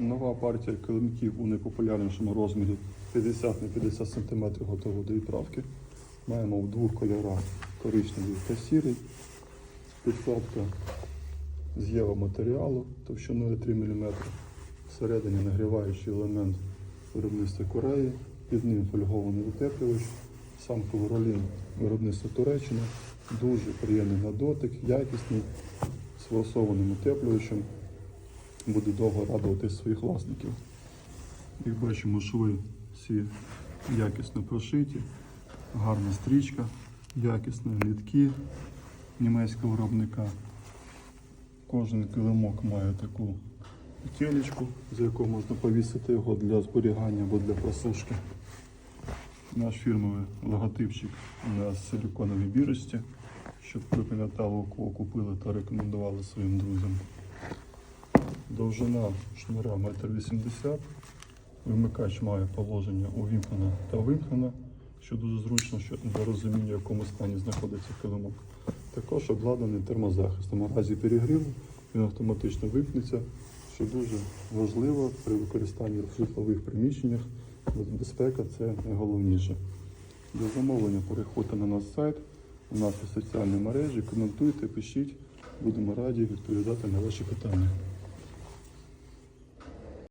Нова партія килимків у найпопулярнішому розмірі 50 на 50 см готова до відправки. Маємо в двох кольорах коричневий та сірий. Підкладка з євоматеріалу товщиною 3 мм. Всередині нагріваючий елемент виробництва Кореї, під ним фольгований утеплювач, сам ковролін виробництва Туреччини. Дуже приємний на дотик, якісний, з форсованим утеплювачем. Буде довго радувати своїх власників. Як бачимо, шви всі якісно прошиті, гарна стрічка, якісні нитки німецького виробника. Кожен килимок має таку петелечку, за яку можна повісити його для зберігання або для просушки. Наш фірмовий логотипчик на силіконовій бірочці, щоб ви пам'ятали, кого купили та рекомендували своїм друзям. Довжина шнура 1,80 м. Вимикач має положення увімкнено та вимкнено, що дуже зручно що для розуміння, в якому стані знаходиться килимок. Також обладнаний термозахистом. У разі перегріву він автоматично вимкнеться, що дуже важливо при використанні в житлових приміщеннях. Безпека це найголовніше. Для замовлення переходьте на наш сайт, у наші соціальні мережі, коментуйте, пишіть. Будемо раді відповідати на ваші питання.